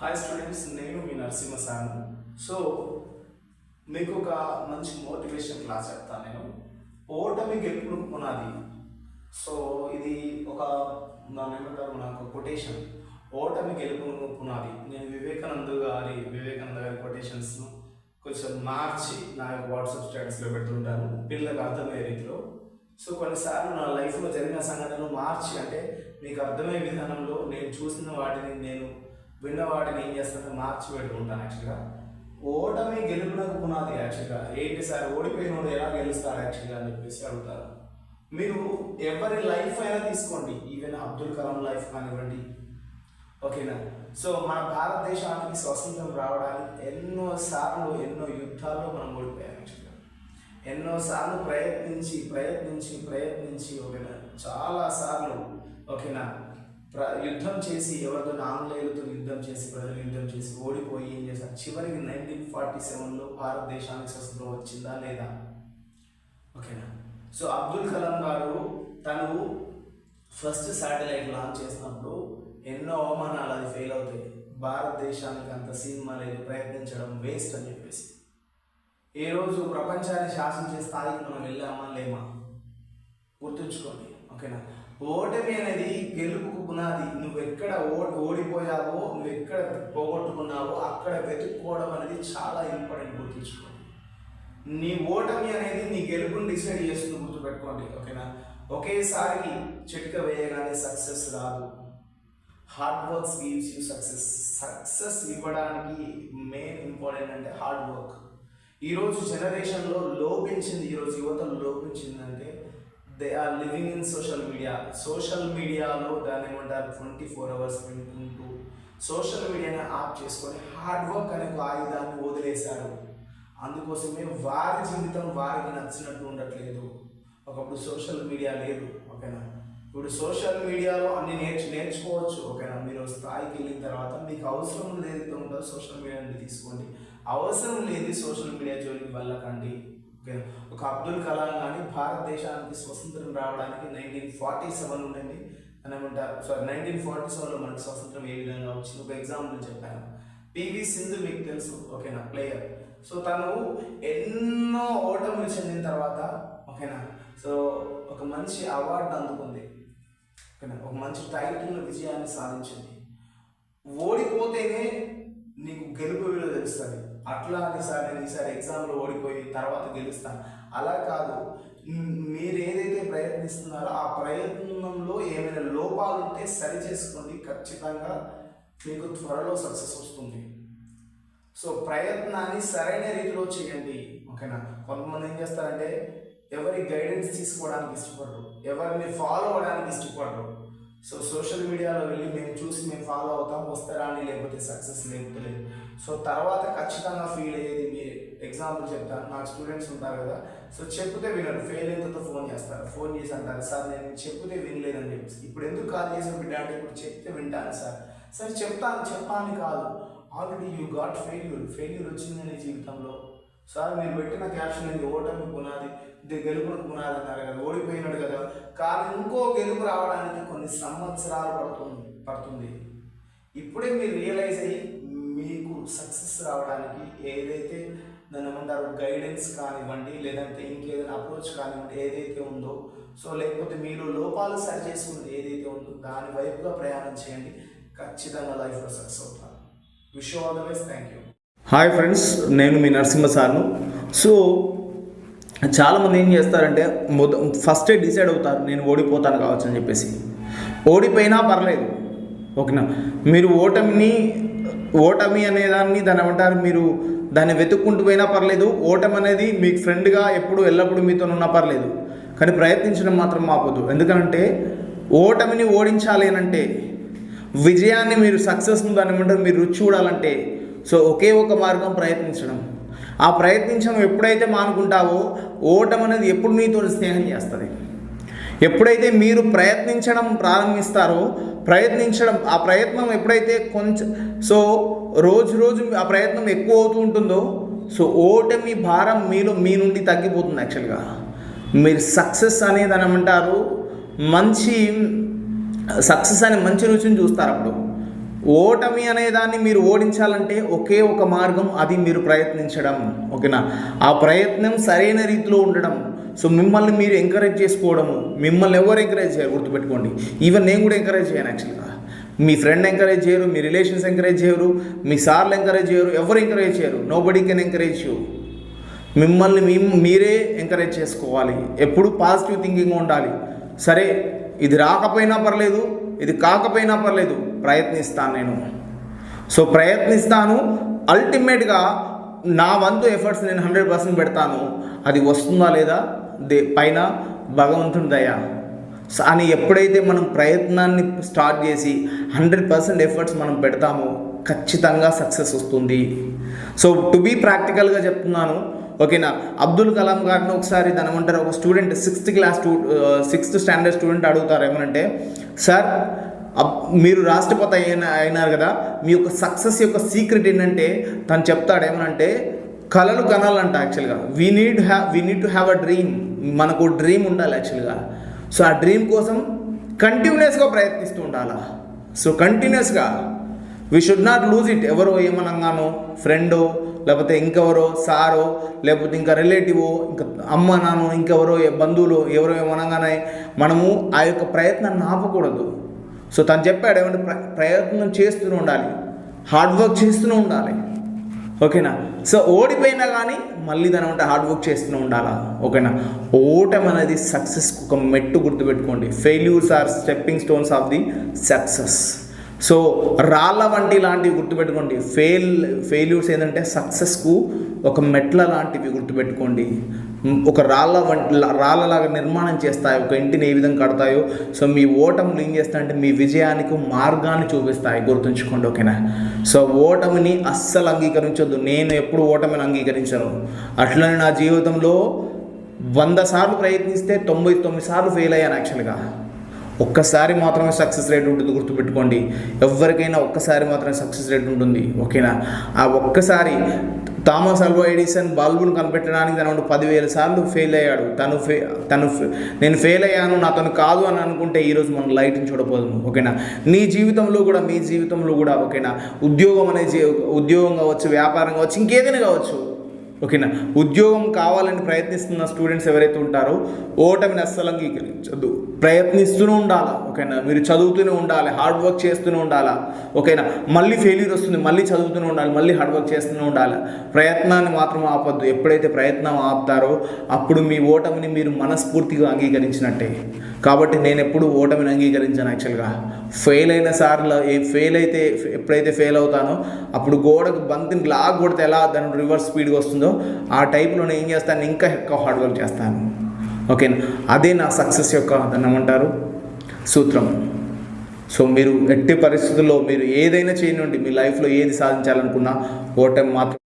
Hi students నేను మీ Narasimha sir so మీకు ఒక మంచి మోటివేషన్ క్లాస్ చెప్తాను నేను. ఓటమి గెలుపును పునాది. సో ఇది ఒక దాన్ని ఏమంటారు నాకు కొటేషన్ ఓటమి గెలుపును పునాది. నేను వివేకానంద గారి వివేకానంద గారి కొటేషన్స్ను కొంచెం మార్చి నా యొక్క వాట్సాప్ స్టేటస్లో పెడుతుంటాను. పిల్లలకు అర్థమయ్యే రీతిలో. సో కొన్నిసార్లు నా లైఫ్లో జరిగిన సంఘటనలు మార్చి అంటే మీకు అర్థమయ్యే విధానంలో నేను చూసిన వాటిని నేను విన్నవాడిని ఏం చేస్తాను మార్చి పెట్టుకుంటాను యాక్చువల్గా. ఓటమి గెలుపునకు పునాది యాక్చువల్గా. ఏంటి సార్ ఓడిపోయినోడు ఎలా గెలుస్తారు యాక్చువల్గా అని చెప్పేసి అడుగుతారు. మీరు ఎవరి లైఫ్ అయినా తీసుకోండి ఈవెన్ అబ్దుల్ కలాం లైఫ్ కానివ్వండి. ఓకేనా? సో మన భారతదేశానికి స్వతంత్రం రావడానికి ఎన్నో సార్లు ఎన్నో యుద్ధాల్లో మనం ఓడిపోయాం యాక్చువల్గా. ఎన్నో సార్లు ప్రయత్నించి ప్రయత్నించి ప్రయత్నించి ఓకేనా? చాలా సార్లు ఓకేనా? యుద్ధం చేసి ఎవరితో ఆంగ్లేయులతో యుద్ధం చేసి ప్రజలు యుద్ధం చేసి ఓడిపోయి ఏం చేశారు? చివరికి నైన్టీన్ ఫార్టీ సెవెన్లో భారతదేశానికి స్వతంత్రం వచ్చిందా లేదా? ఓకేనా? సో అబ్దుల్ కలాం గారు తను ఫస్ట్ శాటిలైట్ లాంచ్ చేసినప్పుడు ఎన్నో అవమానాలు అది ఫెయిల్ అవుతాయి. భారతదేశానికి అంత సినిమా లేదు ప్రయత్నించడం వేస్ట్ అని చెప్పేసి. ఏ రోజు ప్రపంచాన్ని శాసించే స్థాయికి మనం వెళ్ళామా లేమా? గుర్తుంచుకోండి. ఓకేనా? ఓటమి అనేది గెలుపుకు పునాది. నువ్వు ఎక్కడ ఓ ఓడిపోయావో నువ్వు ఎక్కడ పోగొట్టుకున్నావో అక్కడ వెతుక్కోవడం అనేది చాలా ఇంపార్టెంట్ గుర్తుంచుకోండి నీ ఓటమి అనేది నీ గెలుపుని డిసైడ్ చేస్తుంది గుర్తుపెట్టుకోండి ఓకేనా? ఒకేసారి చిట్క వేయగానే సక్సెస్ రాదు. Hard works gives you success. Success ఇవ్వడానికి మెయిన్ ఇంపార్టెంట్ అంటే హార్డ్ వర్క్. ఈరోజు జనరేషన్లో లోపించింది ఈరోజు యువతలు లోపించిందంటే they are living in social media social మీడియాలో దాన్ని ఏమంటారు? ట్వంటీ ఫోర్ అవర్స్ వింటుంటూ సోషల్ మీడియాని ఆఫ్ చేసుకొని హార్డ్ వర్క్ అనే ఒక ఆయుధాన్ని వదిలేశారు అందుకోసమే వారి జీవితం వారికి నచ్చినట్టు ఉండట్లేదు. ఒకప్పుడు సోషల్ మీడియా లేదు ఓకేనా? ఇప్పుడు సోషల్ మీడియాలో అన్ని నేర్చు నేర్చుకోవచ్చు ఓకేనా? మీరు స్థాయికి వెళ్ళిన తర్వాత మీకు అవసరం ఏదైతే ఉంటుందో సోషల్ మీడియా నుండి తీసుకోండి. అవసరం లేని సోషల్ మీడియా జోలికి వెళ్ళకండి ఓకేనా ఒక అబ్దుల్ కలాం కానీ భారతదేశానికి స్వతంత్రం రావడానికి నైన్టీన్ ఫార్టీ సెవెన్ ఉండండి అని ఏమంటారు సారీ నైన్టీన్ ఫార్టీ సెవెన్లో మనకి స్వతంత్రం ఏ విధంగా వచ్చింది? ఒక ఎగ్జాంపుల్ చెప్పాను. పివి సింధు మీకు తెలుసు ఓకేనా? ప్లేయర్ సో తను ఎన్నో ఓటములు చెందిన తర్వాత ఓకేనా? సో ఒక మంచి అవార్డు అందుకుంది. ఓకేనా? ఒక మంచి టైటిల్ విజయాన్ని సాధించింది. ఓడిపోతేనే నీకు గెలుపు విలువ తెలుస్తుంది. అట్లా అని సార్ నేను ఈసారి ఎగ్జామ్లో ఓడిపోయి తర్వాత గెలుస్తాను. అలా కాదు. మీరు ఏదైతే ప్రయత్నిస్తున్నారో ఆ ప్రయత్నంలో ఏమైనా లోపాలు ఉంటే సరి చేసుకోండి. ఖచ్చితంగా మీకు త్వరలో సక్సెస్ వస్తుంది. సో ప్రయత్నాన్ని సరైన రీతిలో చేయండి. ఓకేనా? కొంతమంది ఏం చేస్తారంటే ఎవరి గైడెన్స్ తీసుకోవడానికి ఇష్టపడరు. ఎవరిని ఫాలో అవడానికి ఇష్టపడరు. సో సోషల్ మీడియాలో వెళ్ళి మేము చూసి మేము ఫాలో అవుతాం వస్తారా అని లేకపోతే సక్సెస్ లేకపోతే. సో తర్వాత ఖచ్చితంగా ఫీల్ అయ్యేది మీరు ఎగ్జాంపుల్ చెప్తాను. నాకు స్టూడెంట్స్ ఉంటారు కదా. సో చెప్తే వినరు. ఫెయిల్ అయిన ఫోన్ చేస్తారు. ఫోన్ చేసి అంటారు సార్ నేను చెప్తే వినలేదని చెప్పేసి. ఇప్పుడు ఎందుకు కాల్ చేసిన బిడ్డ అంటే ఇప్పుడు చెప్తే వింటాను సార్. సార్ చెప్తాను చెప్పాలని కాదు. Already you got failure failure వచ్చిందని జీవితంలో. సార్ మీరు పెట్టిన క్యాప్షన్ ఇది ఓటమి పునాది. ఇది గెలుపును పునాది అన్నారు కదా ఓడిపోయినాడు కదా. కానీ ఇంకో గెలుపు రావడానికి కొన్ని సంవత్సరాలు పడుతుంది పడుతుంది. ఇప్పుడే మీరు రియలైజ్ అయ్యి మీకు సక్సెస్ రావడానికి ఏదైతే దాన్ని ఏమంటారు గైడెన్స్ కానివ్వండి లేదంటే ఇంకేదైనా అప్రోచ్ కానివ్వండి ఏదైతే ఉందో సో లేకపోతే మీరు లోపాలు సరి చేసుకున్నది ఏదైతే ఉందో దాని వైపుగా ప్రయాణం చేయండి. ఖచ్చితంగా లైఫ్లో సక్సెస్ అవుతారు. Wish all the best thank you hi friends నేను మీ నరసింహ సార్ను. సో చాలామంది ఏం చేస్తారంటే మొద ఫస్టే డిసైడ్ అవుతారు నేను ఓడిపోతాను కావచ్చు అని చెప్పేసి. ఓడిపోయినా పర్లేదు. ఓకేనా? మీరు ఓటమిని ఓటమి అనేదాన్ని దాన్ని ఏమంటారు మీరు దాన్ని వెతుక్కుంటూ పోయినా పర్లేదు. ఓటమి అనేది మీకు ఫ్రెండ్గా ఎప్పుడు ఎల్లప్పుడూ మీతో ఉన్నా పర్లేదు. కానీ ప్రయత్నించడం మాత్రం ఆపొద్దు ఎందుకంటే ఓటమిని ఓడించాలి అని అంటే విజయాన్ని మీరు సక్సెస్ను దాని ఏమంటారు మీరు రుచి చూడాలంటే సో ఒకే ఒక మార్గం ప్రయత్నించడం. ఆ ప్రయత్నించడం ఎప్పుడైతే మానుకుంటావో ఓటం అనేది ఎప్పుడు నీతో స్నేహం చేస్తుంది. ఎప్పుడైతే మీరు ప్రయత్నించడం ప్రారంభిస్తారో ప్రయత్నించడం ఆ ప్రయత్నం ఎప్పుడైతే కొంచెం సో రోజు రోజు ఆ ప్రయత్నం ఎక్కువ అవుతూ ఉంటుందో సో ఓటమి భారం మీలో మీ నుండి తగ్గిపోతుంది యాక్చువల్గా. మీరు సక్సెస్ అనేది అనమంటారు మంచి సక్సెస్ అనే మంచి రుచిని చూస్తారు అప్పుడు. ఓటమి అనే దాన్ని మీరు ఓడించాలంటే ఒకే ఒక మార్గం అది మీరు ప్రయత్నించడం. ఓకేనా? ఆ ప్రయత్నం సరైన రీతిలో ఉండడం. సో మిమ్మల్ని మీరు ఎంకరేజ్ చేసుకోవడము. మిమ్మల్ని ఎవరు ఎంకరేజ్ చేయరు? గుర్తుపెట్టుకోండి. ఈవెన్ నేను కూడా ఎంకరేజ్ చేయను యాక్చువల్గా మీ ఫ్రెండ్ ఎంకరేజ్ చేయరు మీ రిలేషన్స్ ఎంకరేజ్ చేయరు మీ సార్లు ఎంకరేజ్ చేయరు ఎవరు ఎంకరేజ్ చేయరు. Nobody can encourage you మిమ్మల్ని మీ మీరే ఎంకరేజ్ చేసుకోవాలి. ఎప్పుడు పాజిటివ్ థింకింగ్ ఉండాలి. సరే ఇది రాకపోయినా పర్లేదు ఇది కాకపోయినా పర్లేదు. ప్రయత్నిస్తాను నేను. సో ప్రయత్నిస్తాను. అల్టిమేట్గా నా వంతు ఎఫర్ట్స్ నేను హండ్రెడ్ పర్సెంట్ పెడతాను. అది వస్తుందా లేదా? దే పైన భగవంతుని దయ. అని ఎప్పుడైతే మనం ప్రయత్నాన్ని స్టార్ట్ చేసి హండ్రెడ్ పర్సెంట్ ఎఫర్ట్స్ మనం పెడతామో ఖచ్చితంగా సక్సెస్ వస్తుంది. సో టు బీ ప్రాక్టికల్గా చెప్తున్నాను. ఓకేనా అబ్దుల్ కలాం గారిని ఒకసారి తనమంటారు ఒక student sixth class stu sixth standard student అడుగుతారు ఏమనంటే సార్ మీరు రాష్ట్రపతి అయిన అయినారు కదా మీ యొక్క సక్సెస్ యొక్క సీక్రెట్ ఏంటంటే తను చెప్తాడు ఏమనంటే కళలు కనాలంట యాక్చువల్గా we need have we need to have a dream మనకు డ్రీమ్ ఉండాలి యాక్చువల్గా సో ఆ డ్రీమ్ కోసం కంటిన్యూస్గా ప్రయత్నిస్తూ ఉండాలా? సో కంటిన్యూస్గా we should not lose it ఎవరో ఏమనగానో ఫ్రెండో లేకపోతే ఇంకెవరో సారో లేకపోతే ఇంకా రిలేటివో ఇంకా అమ్మ నాన్న ఇంకెవరో బంధువులు ఎవరో ఏమనగానే మనము ఆ యొక్క ప్రయత్నాన్ని ఆపకూడదు. సో తను చెప్పాడు ఏమంటే ప్ర- ప్రయత్నం చేస్తూనే ఉండాలి. హార్డ్ వర్క్ చేస్తూనే ఉండాలి. ఓకేనా? సో ఓడిపోయినా కానీ మళ్ళీ దాని అంటే హార్డ్ వర్క్ చేస్తూనే ఉండాలా? ఓకేనా? ఓటమి అనేది సక్సెస్కి ఒక మెట్టు గుర్తుపెట్టుకోండి. Failures are stepping stones of the success so రాళ్ళ వంటి లాంటివి గుర్తుపెట్టుకోండి. ఫెయిల్ ఫెయిల్యూర్స్ ఏంటంటే సక్సెస్కు ఒక మెట్ల లాంటివి గుర్తుపెట్టుకోండి. ఒక రాళ్ళ వంటి రాళ్ళలాగా నిర్మాణం చేస్తాయి. ఒక ఇంటిని ఏ విధంగా కడతాయో. సో మీ ఓటములు ఏం చేస్తాయంటే మీ విజయానికి మార్గాన్ని చూపిస్తాయి. గుర్తుంచుకోండి ఓకేనా? సో ఓటమిని అస్సలు అంగీకరించొద్దు. నేను ఎప్పుడు ఓటమిని అంగీకరించను. అట్లనే నా జీవితంలో వంద సార్లు ప్రయత్నిస్తే తొంభై తొమ్మిది సార్లు ఫెయిల్ అయ్యాను యాక్చువల్గా ఒక్కసారి మాత్రమే సక్సెస్ రేట్ ఉంటుంది గుర్తుపెట్టుకోండి. ఎవరికైనా ఒక్కసారి మాత్రమే సక్సెస్ రేట్ ఉంటుంది ఓకేనా? ఆ ఒక్కసారి థామస్ అల్వా ఎడిసన్ బల్బును కనిపెట్టడానికి తను పదివేల సార్లు ఫెయిల్ అయ్యాడు. తను ఫే తను నేను ఫెయిల్ అయ్యాను నాతను కాదు అని అనుకుంటే ఈరోజు మనం లైట్ని చూడబోదుము ఓకేనా? నీ జీవితంలో కూడా మీ జీవితంలో కూడా ఓకేనా? ఉద్యోగం అనే జీ- ఉద్యోగం కావచ్చు వ్యాపారం కావచ్చు ఇంకేదైనా కావచ్చు ఓకేనా? ఉద్యోగం కావాలని ప్రయత్నిస్తున్న స్టూడెంట్స్ ఎవరైతే ఉంటారో ఓటమిని అస్సలు అంగీకరించద్దు ప్రయత్నిస్తూనే ఉండాలా? ఓకేనా? మీరు చదువుతూనే ఉండాలి హార్డ్ వర్క్ చేస్తూనే ఉండాలా? ఓకేనా? మళ్ళీ ఫెయిల్యూర్ వస్తుంది మళ్ళీ చదువుతూనే ఉండాలి మళ్ళీ హార్డ్ వర్క్ చేస్తూనే ఉండాలి? ప్రయత్నాన్ని మాత్రం ఆపొద్దు. ఎప్పుడైతే ప్రయత్నం ఆపుతారో అప్పుడు మీ ఓటమిని మీరు మనస్ఫూర్తిగా అంగీకరించినట్టే. కాబట్టి నేను ఎప్పుడు ఓటమిని అంగీకరించాను యాక్చువల్గా ఫెయిల్ అయిన సార్లు ఏ ఫెయిల్ అయితే ఎప్పుడైతే ఫెయిల్ అవుతానో అప్పుడు గోడకు బంతిని లాగ్ కొడితే ఎలా దాని రివర్స్ స్పీడ్గా వస్తుందో ఆ టైప్లో నేను ఏం చేస్తాను? ఇంకా ఎక్కువ హార్డ్ వర్క్ చేస్తాను. ఓకేనా అదే నా సక్సెస్ యొక్క దాన్ని ఏమంటారు? సూత్రం. సో మీరు ఎట్టి పరిస్థితుల్లో మీరు ఏదైనా చేయనివ్వండి మీ లైఫ్లో ఏది సాధించాలనుకున్నా ఓటమి మాత్రం